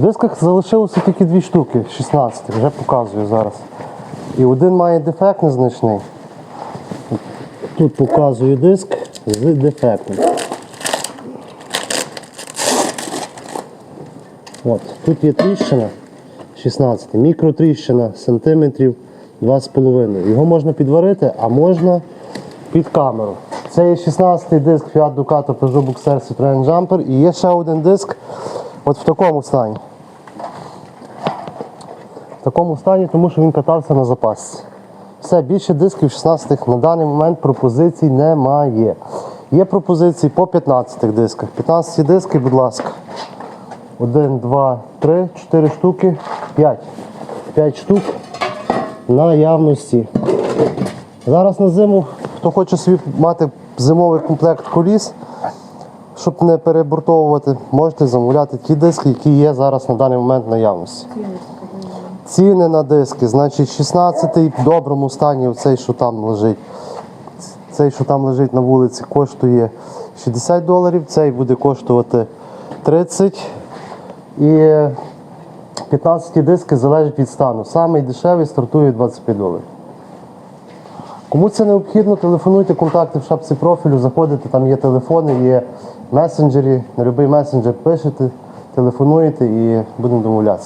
В дисках залишилося тільки дві штуки, 16, вже показую зараз. І один має дефект незначний. Тут показую диск з дефектом. От, тут є тріщина 16, мікротріщина сантиметрів 2,5. Його можна підварити, а можна під камеру. Це є 16-й диск Fiat Ducato Peugeot Boxer Citroen Jumper і є ще один диск от в такому стані. В такому стані, тому що він катався на запасці. Все, більше дисків 16 на даний момент пропозицій немає. Є пропозиції по 15 дисках. 15 диски, будь ласка. 1, 2, 3, 4 штуки, 5. 5 штук наявності. Зараз на зиму, хто хоче собі мати зимовий комплект коліс, щоб не перебортовувати, можете замовляти ті диски, які є зараз на даний момент наявності. Ціни на диски, значить 16-й в доброму стані, оцей, що там лежить. Цей, що там лежить на вулиці, коштує 60 доларів, цей буде коштувати 30. І 15 диски залежить від стану. Самий дешевий стартує 25 доларів. Кому це необхідно, телефонуйте, контакти в шапці профілю, заходите, там є телефони, є месенджері, на будь-який месенджер пишете, телефонуєте і будемо домовлятися.